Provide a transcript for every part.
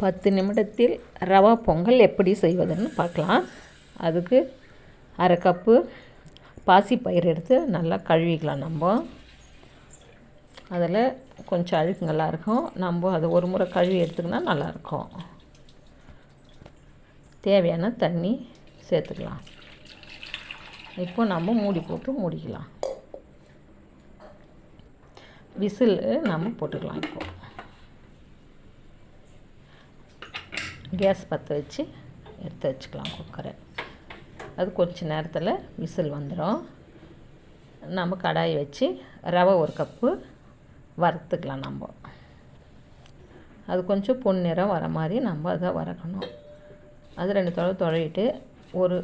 பத்து நிமிடத்தில் ரவா பொங்கல் எப்படி செய்வதுன்னு பார்க்கலாம். அதுக்கு அரை கப்பு பாசிப்பயிர் எடுத்து நல்லா கழுவிக்கலாம் நம்ம. அதில் கொஞ்சம் அழுக்குங்கள்லாம் இருக்கும். நம்ம அதை ஒரு முறை கழுவி எடுத்துக்கினா நல்லாயிருக்கும் தேவையான தண்ணி சேர்த்துக்கலாம். இப்போ நம்ம மூடி போட்டு மூடிக்கலாம். விசில் நம்ம போட்டுக்கலாம் இப்போது கேஸ் பற்ற வச்சு எடுத்து வச்சுக்கலாம் குக்கரை. அது கொஞ்ச நேரத்தில் விசில் வந்துடும் நம்ம கடாயை வச்சு ரவை ஒரு கப்பு வறுத்துக்கலாம் நம்ம. அது கொஞ்சம் பொன்னிறம் வர மாதிரி நம்ம அதை வறுக்கணும். அது ரெண்டு தொலை தொழையிட்டு ஒரு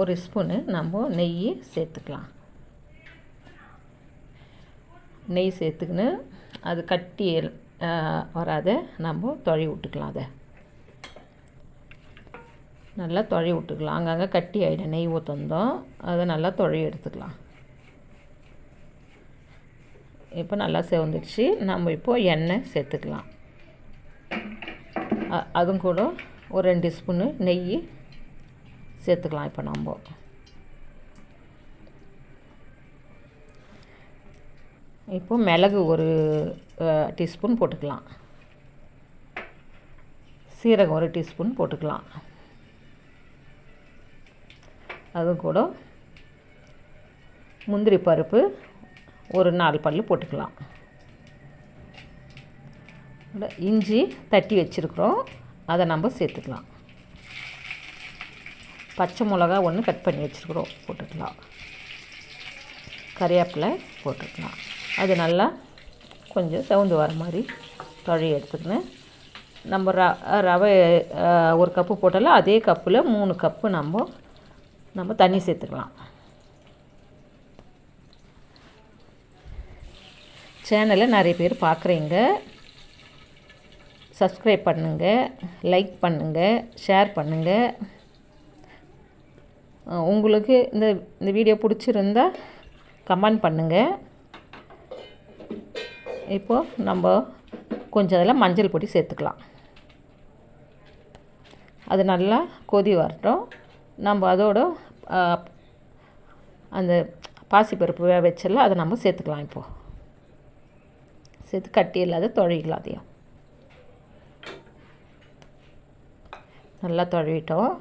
ஒரு ஸ்பூனு நம்ம நெய் சேர்த்துக்கலாம். நெய் சேர்த்துக்கின்னு அது கட்டி வராத நம்ம தொழி விட்டுக்கலாம் அதை. நல்லா தொழை விட்டுக்கலாம். அங்கங்கே கட்டி ஆகிடும் நெய் ஊற்றந்தோம் அதை நல்லா தொழை எடுத்துக்கலாம். இப்போ நல்லா செவந்துடுச்சு. நம்ம இப்போது எண்ணெய் சேர்த்துக்கலாம். அதுவும் கூட ஒரு ரெண்டு ஸ்பூனு நெய் சேர்த்துக்கலாம் இப்போ நம்ம. இப்போ மிளகு ஒரு டீஸ்பூன் போட்டுக்கலாம். சீரகம் ஒரு டீஸ்பூன் போட்டுக்கலாம். அதுவும் கூட முந்திரி பருப்பு ஒரு நாலு பல் போட்டுக்கலாம். இஞ்சி தட்டி வச்சுருக்குறோம். அதை நம்ம சேர்த்துக்கலாம். பச்சை மிளகா ஒன்று கட் பண்ணி வச்சுருக்குறோம். போட்டுக்கலாம். கறிவேப்பிலை போட்டுக்கலாம். அது நல்லா கொஞ்சம் செவந்து வர மாதிரி தொழி எடுத்துக்கின்னு நம்ம ர ரவை ஒரு கப்பு போட்டாலும் அதே கப்பில் மூணு கப்பு நம்ம நம்ம தண்ணி சேர்த்துக்கலாம். சேனலை நிறைய பேர் பார்க்குறீங்க. சப்ஸ்கிரைப் பண்ணுங்கள் லைக் பண்ணுங்கள் ஷேர் பண்ணுங்கள் உங்களுக்கு இந்த இந்த வீடியோ பிடிச்சிருந்தா கமெண்ட் பண்ணுங்கள் இப்போது நம்ம கொஞ்சம் அதில் மஞ்சள் பொடி சேர்த்துக்கலாம். அது நல்லா கொதி வரட்டும். நம்ம அதோட அந்த பாசிப்பருப்பு வேக வச்சல அதை நம்ம சேர்த்துக்கலாம் இப்போது சேர்த்து கட்டி இல்லாத தொழிக்கலாம் அதையும். நல்லா தொழுவிட்டோம்.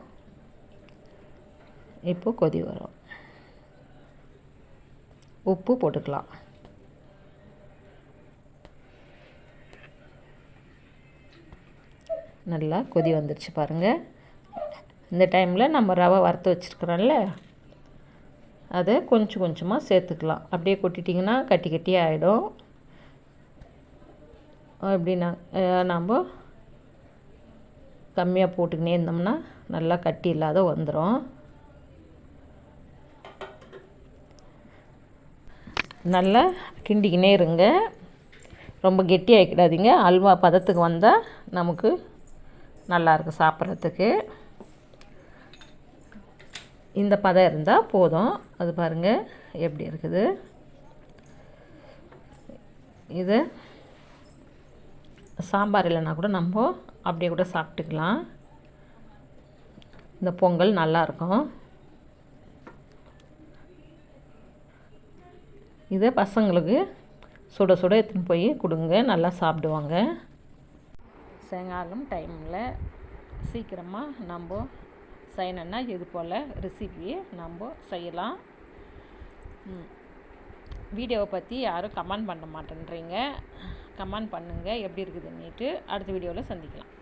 இப்போ கொதி வரும். உப்பு போட்டுக்கலாம். நல்லா கொதி வந்துடுச்சு பாருங்கள் இந்த டைமில் நம்ம ரவை வறுத்து வச்சுருக்குறோம்ல அதை கொஞ்சம் கொஞ்சமாக சேர்த்துக்கலாம். அப்படியே கொட்டிட்டிங்கன்னா கட்டி கட்டி ஆகிடும் எப்படின்னா நம்ம கம்மியாக போட்டுக்கினே இருந்தோம்னா நல்லா கட்டி இல்லாத வந்துடும் நல்லா கிண்டிக்கினே இருங்க. ரொம்ப கெட்டி ஆகிக்கிடாதீங்க அல்வா பதத்துக்கு வந்தால் நமக்கு நல்லாயிருக்கும் சாப்பிட்றதுக்கு. இந்த பதம் இருந்தால் போதும். அது பாருங்கள் எப்படி இருக்குது? இது சாம்பார் இல்லைன்னா கூட நம்ம அப்படியே கூட சாப்பிட்டுக்கலாம். இந்த பொங்கல் நல்லாயிருக்கும் இதை பசங்களுக்கு சுட சுட எடுத்துன்னு போய் கொடுங்க நல்லா சாப்பிடுவாங்க. சாயங்காலம் டைமில் சீக்கிரமாக நம்ம செய்யணுன்னா இது போல் ரெசிபி நம்ம செய்யலாம். வீடியோவை பற்றி யாரும் கமெண்ட் பண்ண மாட்டேன்றீங்க. கமெண்ட் பண்ணுங்கள் எப்படி இருக்குதுன்னுட்டு அடுத்த வீடியோவில் சந்திக்கலாம்.